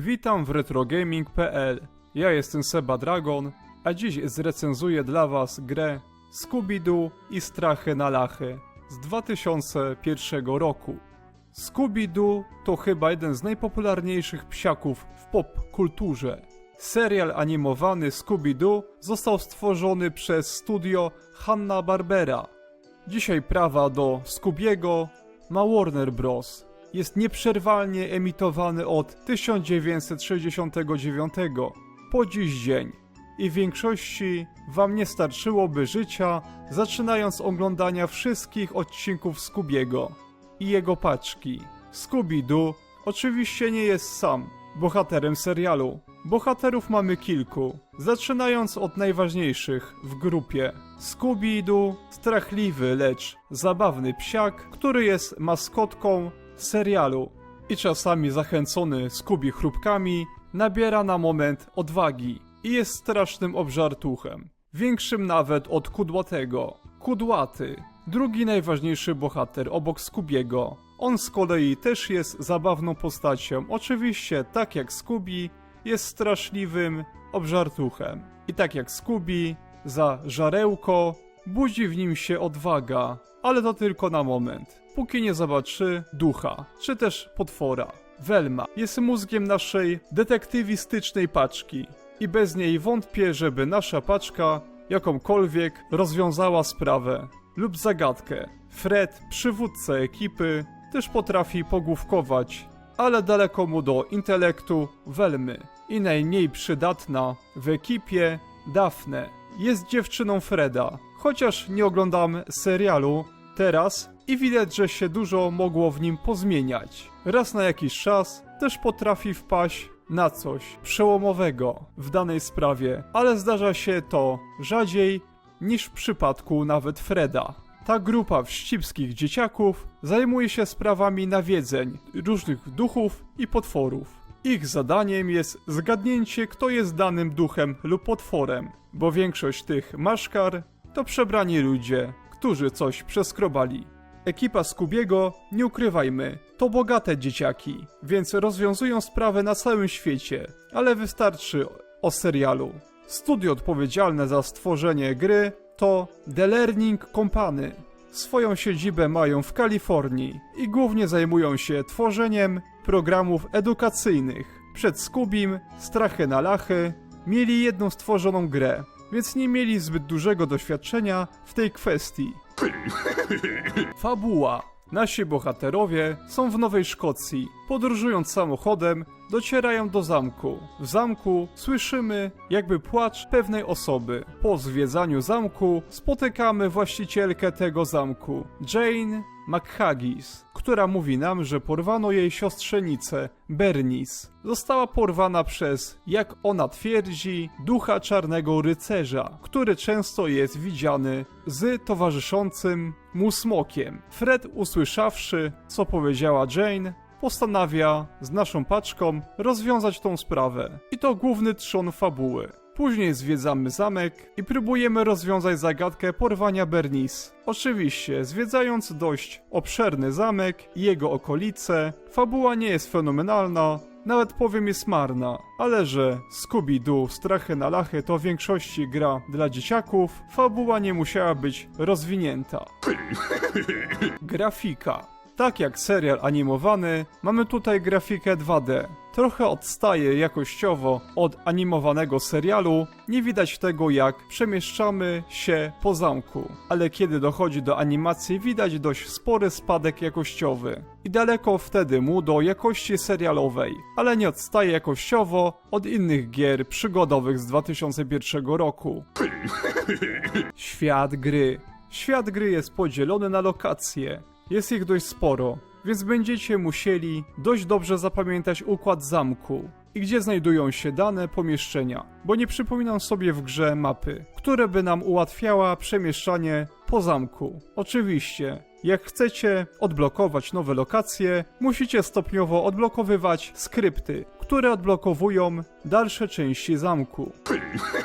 Witam w retrogaming.pl. Ja jestem Seba Dragon, a dziś zrecenzuję dla Was grę Scooby-Doo i Strachy na Lachy z 2001 roku. Scooby-Doo to chyba jeden z najpopularniejszych psiaków w pop-kulturze. Serial animowany Scooby-Doo został stworzony przez studio Hanna-Barbera. Dzisiaj prawa do Scoobiego ma Warner Bros. Jest nieprzerwalnie emitowany od 1969 po dziś dzień i w większości wam nie starczyłoby życia, zaczynając oglądania wszystkich odcinków Scoobiego i jego paczki. Scooby-Doo oczywiście nie jest sam bohaterem serialu. Bohaterów mamy kilku, zaczynając od najważniejszych w grupie. Scooby-Doo, strachliwy, lecz zabawny psiak, który jest maskotką serialu i czasami zachęcony Scooby chrupkami, nabiera na moment odwagi i jest strasznym obżartuchem. Większym nawet od Kudłatego. Kudłaty, drugi najważniejszy bohater obok Scoobiego. On z kolei też jest zabawną postacią. Oczywiście, tak jak Scooby, jest straszliwym obżartuchem. I tak jak Scooby, za żarełko budzi w nim się odwaga, ale to tylko na moment. Póki nie zobaczy ducha, czy też potwora. Velma jest mózgiem naszej detektywistycznej paczki i bez niej wątpię, żeby nasza paczka jakąkolwiek rozwiązała sprawę lub zagadkę. Fred, przywódca ekipy, też potrafi pogłówkować, ale daleko mu do intelektu Welmy. I najmniej przydatna w ekipie Daphne. Jest dziewczyną Freda, chociaż nie oglądam serialu teraz i widać, że się dużo mogło w nim pozmieniać. Raz na jakiś czas też potrafi wpaść na coś przełomowego w danej sprawie, ale zdarza się to rzadziej niż w przypadku nawet Freda. Ta grupa wścibskich dzieciaków zajmuje się sprawami nawiedzeń różnych duchów i potworów. Ich zadaniem jest zgadnięcie, kto jest danym duchem lub potworem, bo większość tych maszkar to przebrani ludzie, którzy coś przeskrobali. Ekipa Skubiego, nie ukrywajmy, to bogate dzieciaki, więc rozwiązują sprawę na całym świecie, ale wystarczy o serialu. Studio odpowiedzialne za stworzenie gry to The Learning Company. Swoją siedzibę mają w Kalifornii i głównie zajmują się tworzeniem programów edukacyjnych. Przed Skubim, Strachy na Lachy, mieli jedną stworzoną grę, więc nie mieli zbyt dużego doświadczenia w tej kwestii. Fabuła. Nasi bohaterowie są w Nowej Szkocji. Podróżując samochodem, docierają do zamku. W zamku słyszymy jakby płacz pewnej osoby. Po zwiedzaniu zamku spotykamy właścicielkę tego zamku, Jane McHaggis, która mówi nam, że porwano jej siostrzenicę, Bernice. Została porwana przez, jak ona twierdzi, ducha czarnego rycerza, który często jest widziany z towarzyszącym mu smokiem. Fred, usłyszawszy, co powiedziała Jane, postanawia z naszą paczką rozwiązać tą sprawę. I to główny trzon fabuły. Później zwiedzamy zamek i próbujemy rozwiązać zagadkę porwania Bernice. Oczywiście, zwiedzając dość obszerny zamek i jego okolice, fabuła nie jest fenomenalna, nawet powiem jest marna, ale że Scooby-Doo Strachy na Lachy to w większości gra dla dzieciaków, fabuła nie musiała być rozwinięta. Grafika. Tak jak serial animowany, mamy tutaj grafikę 2D. Trochę odstaje jakościowo od animowanego serialu, nie widać tego jak przemieszczamy się po zamku, ale kiedy dochodzi do animacji widać dość spory spadek jakościowy. I daleko wtedy mu do jakości serialowej, ale nie odstaje jakościowo od innych gier przygodowych z 2001 roku. Świat gry. Świat gry jest podzielony na lokacje. Jest ich dość sporo, więc będziecie musieli dość dobrze zapamiętać układ zamku i gdzie znajdują się dane pomieszczenia, bo nie przypominam sobie w grze mapy, które by nam ułatwiała przemieszczanie po zamku. Oczywiście, jak chcecie odblokować nowe lokacje, musicie stopniowo odblokowywać skrypty, które odblokowują dalsze części zamku.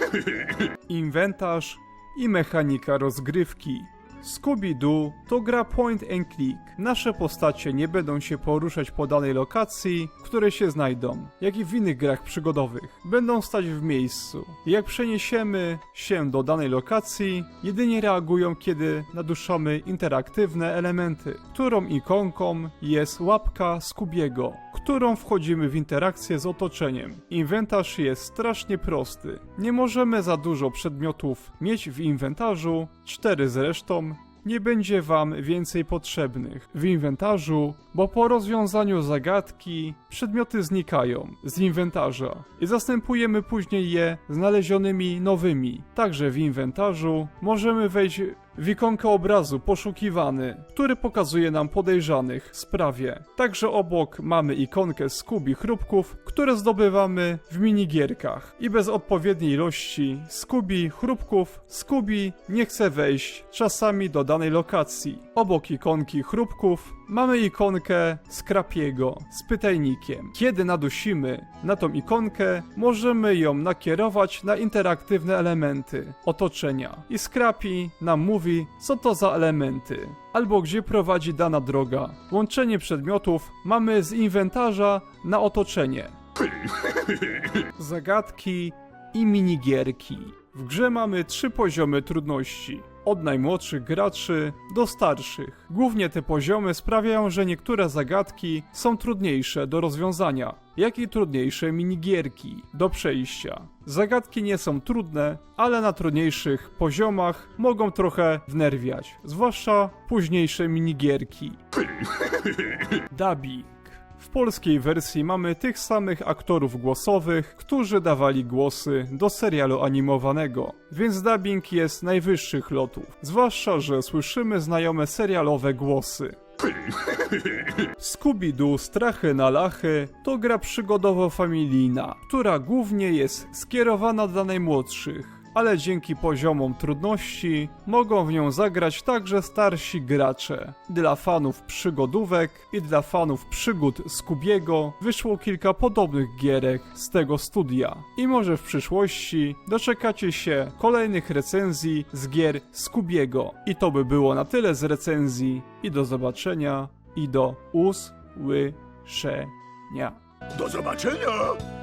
Inwentarz i mechanika rozgrywki. Scooby-Doo to gra point and click. Nasze postacie nie będą się poruszać po danej lokacji, w której się znajdą, jak i w innych grach przygodowych. Będą stać w miejscu. Jak przeniesiemy się do danej lokacji, jedynie reagują, kiedy naduszamy interaktywne elementy, którą ikonką jest łapka Scoobiego, którą wchodzimy w interakcję z otoczeniem. Inwentarz jest strasznie prosty. Nie możemy za dużo przedmiotów mieć w inwentarzu, cztery zresztą, nie będzie Wam więcej potrzebnych w inwentarzu, bo po rozwiązaniu zagadki przedmioty znikają z inwentarza i zastępujemy później je znalezionymi nowymi. Także w inwentarzu możemy wejść w ikonkę obrazu poszukiwany, który pokazuje nam podejrzanych w sprawie. Także obok mamy ikonkę Scooby chrupków, które zdobywamy w minigierkach. I bez odpowiedniej ilości Scooby chrupków, Scooby nie chce wejść czasami do danej lokacji. Obok ikonki chrupków mamy ikonkę Scrapiego z pytajnikiem. Kiedy nadusimy na tą ikonkę, możemy ją nakierować na interaktywne elementy otoczenia. I Scrappy nam mówi, co to za elementy, albo gdzie prowadzi dana droga. Łączenie przedmiotów mamy z inwentarza na otoczenie. Zagadki i minigierki. W grze mamy trzy poziomy trudności. Od najmłodszych graczy do starszych. Głównie te poziomy sprawiają, że niektóre zagadki są trudniejsze do rozwiązania, jak i trudniejsze minigierki do przejścia. Zagadki nie są trudne, ale na trudniejszych poziomach mogą trochę wnerwiać, zwłaszcza późniejsze minigierki. Dubbing. W polskiej wersji mamy tych samych aktorów głosowych, którzy dawali głosy do serialu animowanego, więc dubbing jest najwyższych lotów. Zwłaszcza, że słyszymy znajome serialowe głosy. Scooby-Doo Strachy na Lachy to gra przygodowo-familijna, która głównie jest skierowana dla najmłodszych, ale dzięki poziomom trudności mogą w nią zagrać także starsi gracze. Dla fanów przygodówek i dla fanów przygód Scoobiego wyszło kilka podobnych gierek z tego studia. I może w przyszłości doczekacie się kolejnych recenzji z gier Scoobiego. I to by było na tyle z recenzji i do zobaczenia i do usłyszenia. Do zobaczenia!